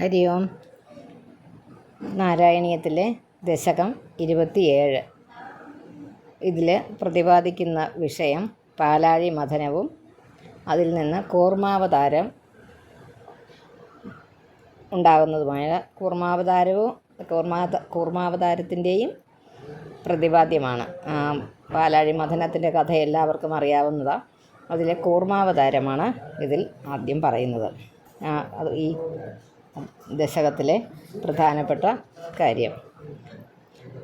ഹരി ഓം. നാരായണീയത്തിലെ ദശകം ഇരുപത്തിയേഴ്. ഇതിൽ പ്രതിപാദിക്കുന്ന വിഷയം പാലാഴി മഥനവും അതിൽ നിന്ന് കൂർമാവതാരം ഉണ്ടാകുന്നതുമായ കൂർമാവതാരവും കൂർമാ കൂർമാവതാരത്തിന്റെയും പ്രതിപാദ്യമാണ്. പാലാഴി മഥനത്തിന്റെ കഥ എല്ലാവർക്കും അറിയാവുന്നതാണ് അതിലെ കൂർമാവതാരമാണ് ഇതിൽ ആദ്യം പറയുന്നത്. അത് ഈ ദശകത്തിലെ പ്രധാനപ്പെട്ട കാര്യം.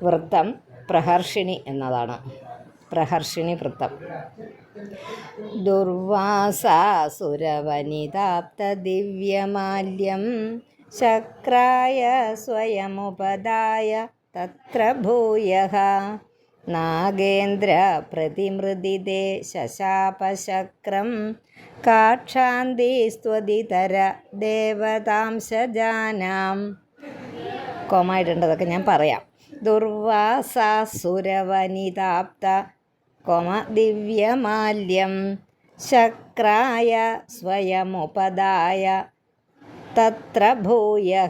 വൃത്തം പ്രഹർഷിണി എന്നതാണ്. പ്രഹർഷിണി വൃത്തം. ദുർവാസാസുരവനിതാപ്തദിവ്യമാല്യം ശക്രായ സ്വയമുപദായ തത്ര ഭൂയഃ നാഗേന്ദ്ര പ്രതിമൃതിദേ ശശാപശക്രം. കാക്ഷാന്തി സ്തുതിതര ദേവതാംശജാനാം. കോമായിട്ടുണ്ടതൊക്കെ ഞാൻ പറയാം. ദുർവാസാസുരവനിതാപ്ത കോമ ദിവ്യമാല്യം. ശക്രായ സ്വയമുപദായ തത്ര ഭൂയ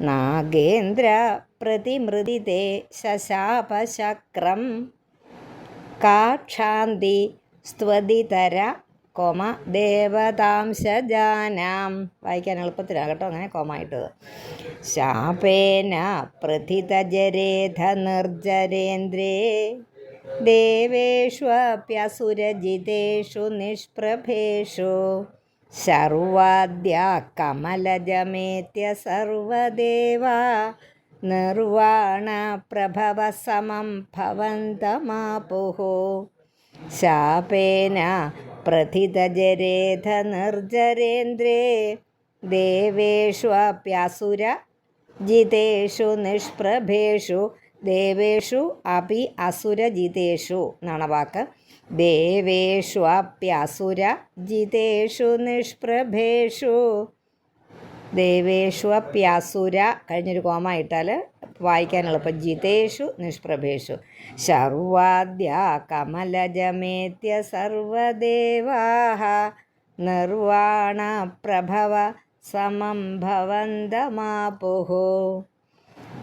നാഗേന്ദ്ര പ്രതിമൃദിതേ ശശാപശക്രം. കാക്ഷാന്തി സ്ത്വതിതര കോമ ദേവതാംശജാനാം. വായിക്കാൻ എളുപ്പത്തിലാണ് കേട്ടോ അങ്ങനെ കോമായിട്ടത്. ശാപേന പ്രഥിതജരേധ നിർജരേന്ദ്രേ ദേവേഷ്വപ്യസുരജിതേഷു നിഷ്പ്രഭേഷു. സർവാദ്യ കമലജമേത്യ സർവദേവാ. നിർവാണ പ്രഭവ സമം ഭവന്തമാപുः ശാപേന പ്രഥിതജരേധ നിർജരേന്ദ്രേ. ദേവേഷ്വപ്യസുര ജിതേഷു നിഷ്പ്രഭേഷു ദേവേഷു അപി അസുരജിതേഷു എന്നാണ് വാക്ക്. ദേവേഷു അപ്യസുര ജിതേഷു നിഷ്പ്രഭേഷു. ദേവേഷു അപ്യസുര. കഴിഞ്ഞൊരു കോമ ഇട്ടാൽ വായിക്കാൻ ജിതേഷു നിഷ്പ്രഭേഷു. ശർവാദ്യ കമലജമേത്യ സർവദേവാ നിർവാണ പ്രഭവ സമം ഭവന്തമാപുഹു.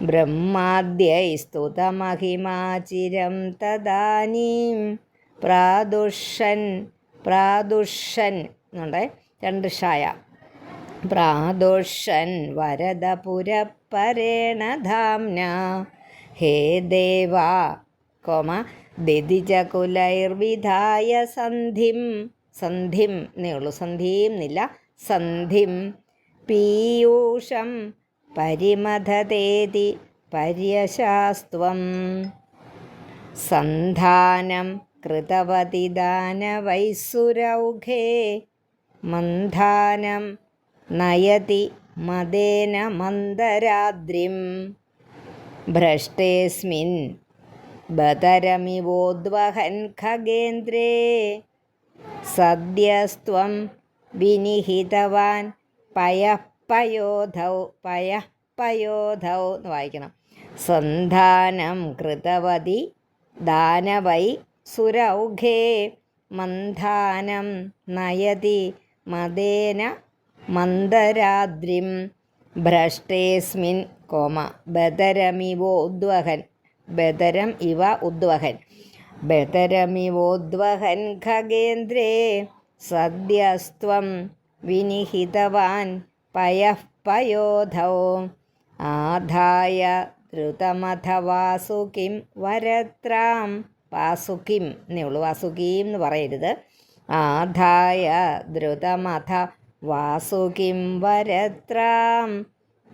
ബ്രഹ്മാദ്യൈ സ്തുതമഹിമാചിരം തദാനീം പ്രാദുഷൻ പ്രാദുഷൻ എന്നുണ്ടേ രണ്ട് ഷായ. പ്രാദുഷൻ വരദപുരപ്പരേണ ധാംന ഹേ ദേവാ കോമ ദിതിജകുലൈർവിധായ സന്ധിം. സന്ധിം എന്നേ ഉള്ളൂ. സന്ധിയും എന്നില്ല സന്ധിം. പീയൂഷം പരിമഥതേതി പര്യശാസ്ത്വം. സന്ധാനം കൃതവതി ദാനവൈസുരൗഘേ മന്ധാനം നയതി മദേന മന്ദരാദ്രിം ഭ്രഷ്ടേസ്മിൻ ബതരമിവോദ്വഹൻ ഖഗേന്ദ്രേ സദ്യസ്ത്വം വിനിഹിതവാൻ പയപ്പയോധൗ പയപ്പയോധൗ പയഃ പയോധൗ എന്ന് വായിക്കണം. സന്ധാനം കൃതവതി ദാനവൈ സുരൗഘേ മന്ധാനം നയതി മദേന മന്ദരാദ്രിം ഭ്രഷ്ടേസ്മിൻ കോമ. ബദരമിവോദ്വഹൻ. ബദരം ഇവ ഉദ്വഹൻ. ബദരമിവോദ്വഹൻ ഖഗേന്ദ്രേ സദ്യസ്ത്വം വിനിഹിതവാൻ പയഃ പയോധോ. ആധായ ധൃതമഥ വാസുകിം വരത്രാം. വാസുകിം എന്നേ ഉള്ളൂ. വാസുകീം എന്ന് പറയരുത്. ആധായ ധൃതമഥ വാസുകിം വരത്രാം.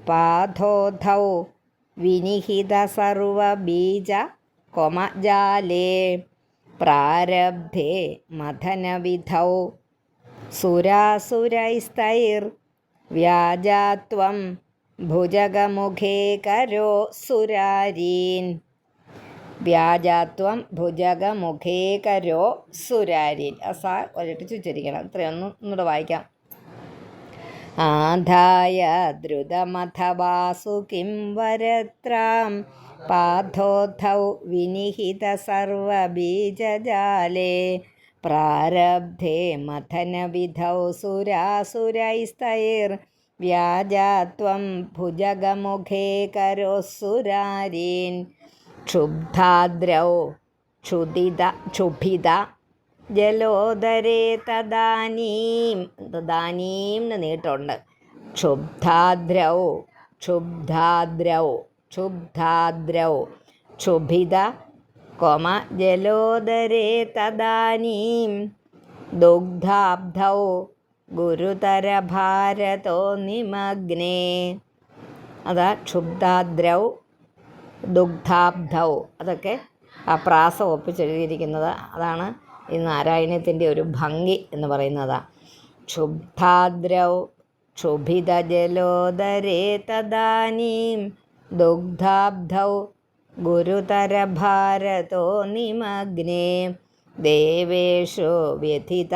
പാധോധൗ വിനിഹിത സർവബീജ കൊമജാലേ പ്രാരബ്ധേ മഥനവിധൗ സുരാസുരൈസ്തൈർ. വ്യാജാത്വം ഭുജഗമുഖേ കരോ സുരാരീൻ. വ്യാജാത്വം ഭുജഗമുഖേ കരോ സുരാരീൻ. അസ ഒരിട്ട് ചുച്ചരിക്കണം. ഇത്രയൊന്നും ഒന്നുകൂടെ വായിക്കാം. ആധായ ദ്രുതമഥ വാസുകിം വരത്രാം? പാഥോധൗ വിനിഹിത സർവബീജജാലേ. പ്രാരബ്ധേ മഥനവിധൗ സുരാസുരൈസ്തൈർ. വ്യാജാത്വം ഭുജഗമുഖേ കരോസുരാരീൻ. ക്ഷുബ്ധാദ്രൗ ക്ഷുദിത ക്ഷുഭിത ജലോദരേ തദാനീം. തദാനീം എന്ന് നീട്ടുണ്ട് ക്ഷുബ്ധാദ്രൗ ക്ഷുബ്ധാദ്രൗ ക്ഷുബ്ധാദ്രൗ. ക്ഷുഭിത കൊമ ജലോദരേ തദാനീം. ദുഗ്ധാബ്ധൗ ഗുരുതരഭാരതോ നിമഗ്നേ. അതാ ക്ഷുബ്ധാദ്രൗ ദുഗ്ധാബ്ധൗ. അതൊക്കെ ആ പ്രാസം ഒപ്പിച്ചെഴുതിയിരിക്കുന്നത്. അതാണ് ഈ നാരായണത്തിന്റെ ഒരു ഭംഗി എന്ന് പറയുന്നതാണ് ക്ഷുബ്ധാദ്രൗ ക്ഷുഭിതജലോദരേ തദാനീം ദുഗ്ധാബ്ധൗ ഗുരുതരഭാരതോ നിമഗ്നേ ദേവേഷു വ്യഥിത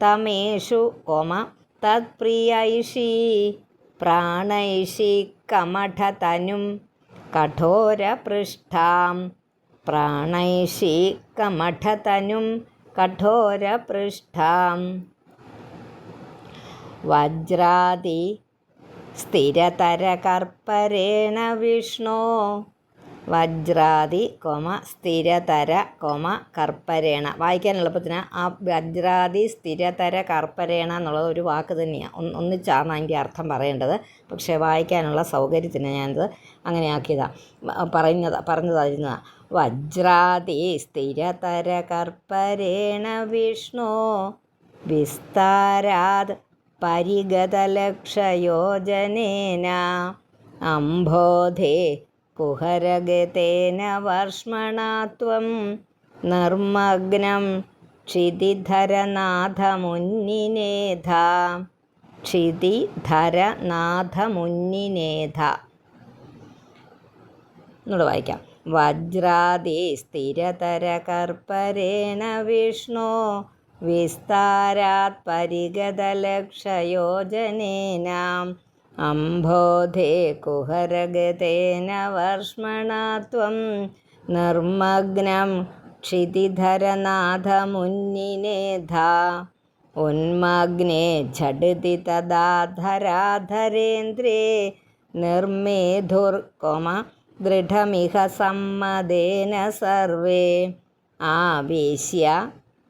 തമേഷു കൊമ തത്പ്രിയൈഷീ പ്രാണൈഷി കമഠതനും കഠോരപൃഷ്ഠാം പ്രാണൈഷി കമഠതനും കഠോരപൃഷ്ഠാം. വജ്രാതി സ്ഥിരതരകർപ്പരേണ വിഷ്ണോ. വജ്രാതി കോമ സ്ഥിരതര കോമ കർപ്പരേണ. വായിക്കാൻ എളുപ്പത്തിന് ആ വജ്രാതി സ്ഥിരതര കർപ്പരേണ എന്നുള്ളത് ഒരു വാക്ക് തന്നെയാണ് ഒന്ന് ഒന്നിച്ചാണ് അതിന്റെ അർത്ഥം പറയേണ്ടത്. പക്ഷേ വായിക്കാനുള്ള സൗകര്യത്തിന് ഞാനത് അങ്ങനെ ആക്കിയതാണ് പറയുന്നത് പറഞ്ഞതായിരുന്നതാണ് വജ്രാതി സ്ഥിരതര കർപ്പരേണ വിഷ്ണു വിസ്താരാത് പരിഗതലക്ഷയോജനേന അംബോധേ കുഹരഗതേന വർഷ്മണാത്വം നിർമ്മഗ്നം ക്ഷിതിധരനാഥമുന്നിനേധ ക്ഷിതിധരനാഥമുന്നിനേധ. എന്നോട് വായിക്കാം. വജ്രാതി സ്ഥിരതരകർപ്പരേണ വിഷ്ണു വിസ്താരാത് പരിഗതലക്ഷയോജനേനാം അംബോധേ കുഹരഗതേന വർഷ്മണാ ത്വം നിർമ്മഗ്നം ക്ഷിതിധരനാഥമുന്നിനേധാ. ഉന്മഗ്നേ ഝടിതി തദാധരാധരേന്ദ്രേ നിർമേധുർക്കൊമ ദൃഢമിഹ സമ്മതേന സർവേ. ആവേശ്യ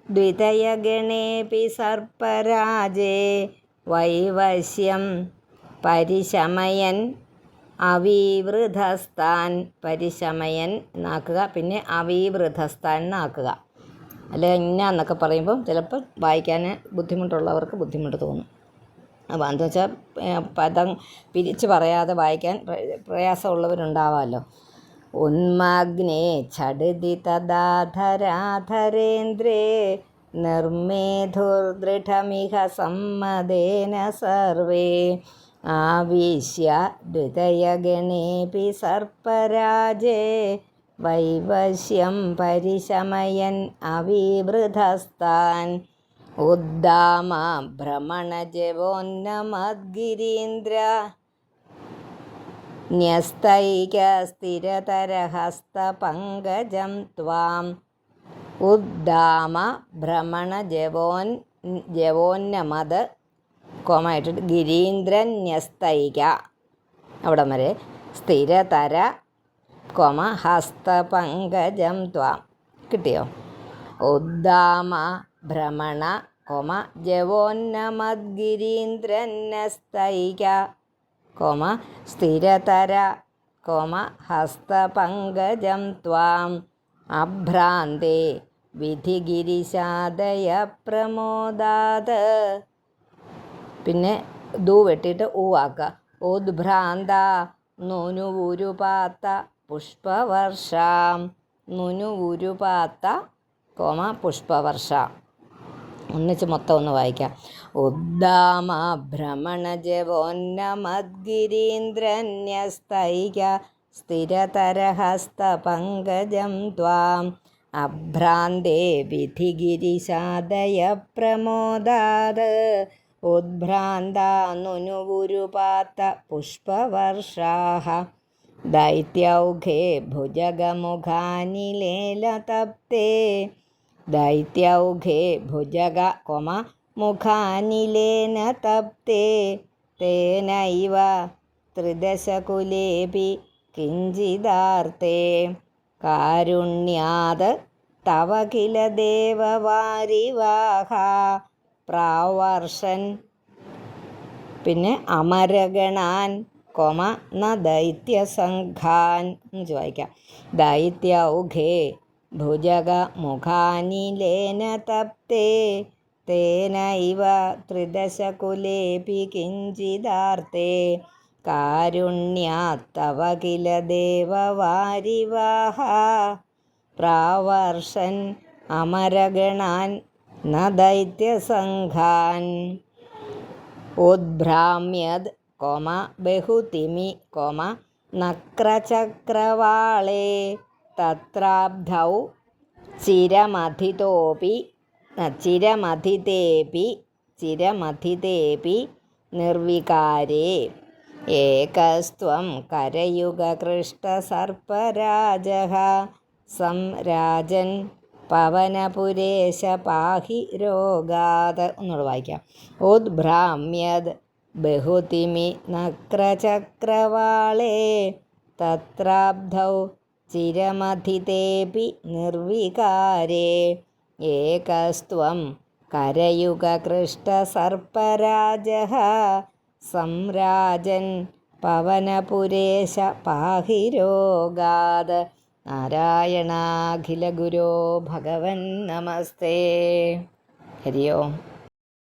ദ്വിതയഗണേപി സർപ്പരാജേ വൈവശ്യം പരിശമയൻ അവീവൃതസ്ഥാൻ. പരിശമയൻ എന്നാക്കുക പിന്നെ അവീവൃതസ്ഥാൻ എന്നാക്കുക അല്ല ഇന്ന എന്നൊക്കെ പറയുമ്പോൾ ചിലപ്പോൾ വായിക്കാൻ ബുദ്ധിമുട്ടുള്ളവർക്ക് ബുദ്ധിമുട്ട് തോന്നും. അപ്പോൾ എന്താ വെച്ചാൽ പദം പിരിച്ച് പറയാതെ വായിക്കാൻ പ്രയാസമുള്ളവരുണ്ടാവാമല്ലോ. ഉന്മഗ്നേ ചടുതി തദാധരാധരേന്ദ്രേ നിർമേധുർദൃഢമിഹ സമ്മതേന സർവേ. ആവിശ്യ ദ്വിതയഗണേപി സർപ്പരാജേ വൈവശ്യം പരിശമയൻ അവിവൃതസ്ഥാൻ. ഉദ്ദാമ ഭ്രമണജവോന്നമദ്ഗിരീന്ദ്ര ന്യസ്തൈകസ്ഥിരതരഹസ്തപങ്കജം ത്വാം. ഉദ്ദാമ ഭ്രമണജവോൻ ജവോന്നമത് കോമ ഇട്ടിട്ട് ഗിരീന്ദ്രൻ ന്യസ്തൈക. അവിടം വരെ. സ്ഥിരതര കോമ ഹസ്തപങ്കജം ത്വാം. കിട്ടിയോ? ഉദ്ദാമ ഭ്രമണ കോമ ജവോന്നമദ്ഗിരീന്ദ്രന്നസ്തൈക കോമ സ്ഥിരതര കോമ ഹസ്തപങ്കജം ത്വാം. അഭ്രാന്തേ വിധിഗിരിശാദയ പ്രമോദാത് പിന്നെ ദൂ വെട്ടിയിട്ട് ഊ ആക്കുക ഉദ്ഭ്രാന്ത നുനുവുരുപാത്ത പുഷ്പവർഷാം. നുനുവുരുപാത്ത കോമ പുഷ്പവർഷ. ഒന്നിച്ച് മൊത്തം ഒന്ന് വായിക്കാം. ഉദ്ദാമ സ്ഥിരതരഹസ്ത സ്ഥിരതരഹസ്തപങ്കജം ത്വാം. അഭ്രാന്തേ വിധിഗിരിശാദയ പ്രമോദാത് ഉദ്ഭ്രാന്താനുനുവുരുപാത്ത പുഷ്പവർഷാः ദൈത്യൗഘേ ഭുജഗമുഖാനിലേലതപ്തേ. ദൈത്യൗഘേ ഭുജഗ കൊമ മുഖാനിലേന തപ്തേ തേനൈവ ത്രിദശകുലേപി കിഞ്ചിദാർത്തേ കാരുണ്യാത് തവ കില ദേവവാരിവാഹ പ്രാവർഷൻ. പിന്നെ അമരഗണാൻ കൊമ ന ദൈത്യസംഘാൻ. എന്ന് ദൈത്യൗഘേ ഭുജക മുഖാനിലേന തപ്തേ തേനൈവ ത്രിദശകുലേപി കിഞ്ചിദാർത്തേ കാരുണ്യാത്തവ കില ദേവവാരിവാഹ. പ്രാവർഷൻ അമരഗണാൻ ന ദൈത്യസംഘാൻ ഉദ്ഭ്രാമ്യത് കൊമ ബഹുതിമി കൊമ നക്രചക്രവാളേ. തത്രാബ്ധൗ ചിരമഥിതോപി ചിരമധിതേപി ചിരമധിതേപി നിർവികാരേ. ഏകസ്ത്വം കരയുഗകൃഷ്ടസർപ്പരാജः സംരാജൻ പവനപുരേശ പാഹി രോഗാത് ഒന്നുകൂടെ വായിക്കാം. ഉദ്ഭ്രാമ്യത് ബഹുതിമി നക്രചക്രവാളേ തത്രാബ്ധൗ ചിരമധിതേപി നിർവികാരേ. ഏകസ്ത്വം കരയുഗകൃഷ്ടസർപ്പരാജः സംരാജൻ പവനപുരേശ പാഹി രോഗാത് നാരായണാഖിലഗുരോ ഭഗവൻ നമസ്തേ. ഹരി ഓം